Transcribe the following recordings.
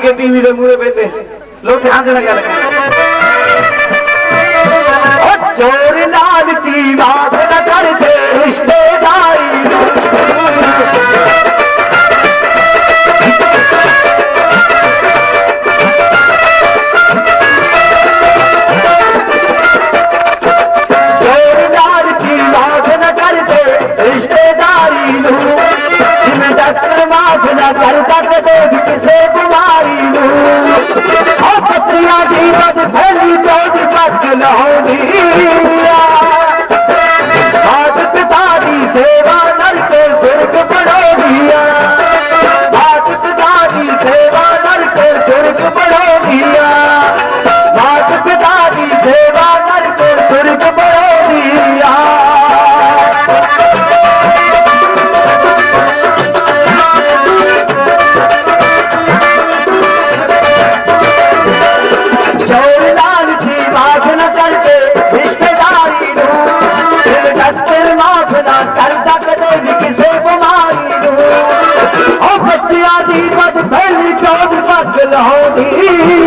ਕੇ TV ਦੇ ਮੂਹਰੇ ਬੈਠੇ। ਲੋਟੇ ਹੱਥ ਨਾਲ ਗੱਲ ਕਰਦੇ ਓ ਚੋਰ ਲਾਲ ਚੀਵਾ ਨਾ ਕਰ ਤੱਕ ਕੋਈ ਕਿਸੇ ਬਿਮਾਰੀ ਨੂੰ। ਹੋ ਸੱਚੀਆਂ ਜੀਵਨ ਫੈਲੀ ਚੌਜ ਤੱਕ ਨਾ ਹੋਣੀ। Mm-hmm.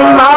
আল্লাহ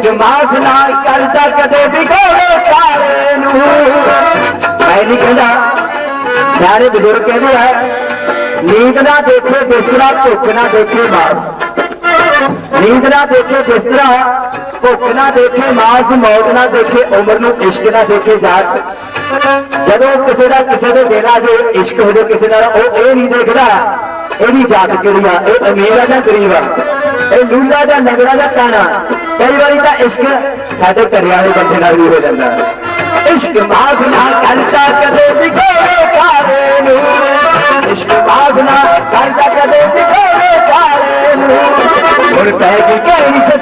ਕੁਝ ਮਾਫ ਕਰਦਾ ਕਦੇ ਵੀ ਗੋਲੇ ਕਾਲੇ ਨੂੰ। ਮੈਂ ਨਹੀਂ ਕਹਿੰਦਾ ਸਾਰੇ ਬਜ਼ੁਰਗ ਕਹਿੰਦੇ ਆ, ਨੀਂਦ ਨਾ ਦੇਖੇ ਬਿਸਤਰਾ, ਭੁੱਖ ਨਾ ਦੇਖੇ ਮਾਸ। ਨੀਂਦ ਨਾ ਦੇਖੇ ਬਿਸਤਰਾ, ਭੁੱਖ ਨਾ ਦੇਖੇ ਮਾਸ, ਮੌਤ ਨਾ ਦੇਖੇ ਉਮਰ ਨੂੰ ਇਸ਼ਕ ਨਾ ਦੇਖੇ ਜਾਤ। ਜਦੋਂ ਕਿਸੇ ਦਾ ਕਿਸੇ ਦੇ ਦੇਣਾ ਜੇ ਇਸ਼ਕ ਹੋ ਜਾ ਕਿਸੇ ਨਾਲ, ਉਹ ਇਹ ਨਹੀਂ ਦੇਖਦਾ ਇਹ ਇਹਦੀ ਜਾਤ ਕਿਹੜੀ ਆ? ਇਹ ਅਮੀਰ ਆ ਜਾਂ ਗਰੀਬ ਆ? ਇਹ ਲੂਲਾ ਜਾਂ ਨਗੜਾ ਜਾਂ ਕਾਣਾ ਕਈ ਵਾਰੀ ਤਾਂ ਇਸ਼ਕ ਸਾਡੇ ਘਰੇ ਵਾਲੇ ਬੰਦੇ ਨਾਲ ਵੀ ਹੋ ਜਾਂਦਾ ਇਸ਼ਕ ਮਾਗਨਾ ਕਰਤਾ ਕਦੇ ਦਿਖਾਵੇ ਕਾਰੇ ਨੂੰ ਇਸ਼ਕ ਮਾਗਨਾ ਕਰਤਾ ਕਦੇ ਦਿਖਾਵੇ ਕਾਰੇ ਨੂੰ ਹੁਣ ਕਹਿ ਕੇ ਕਹਿ ਨਹੀਂ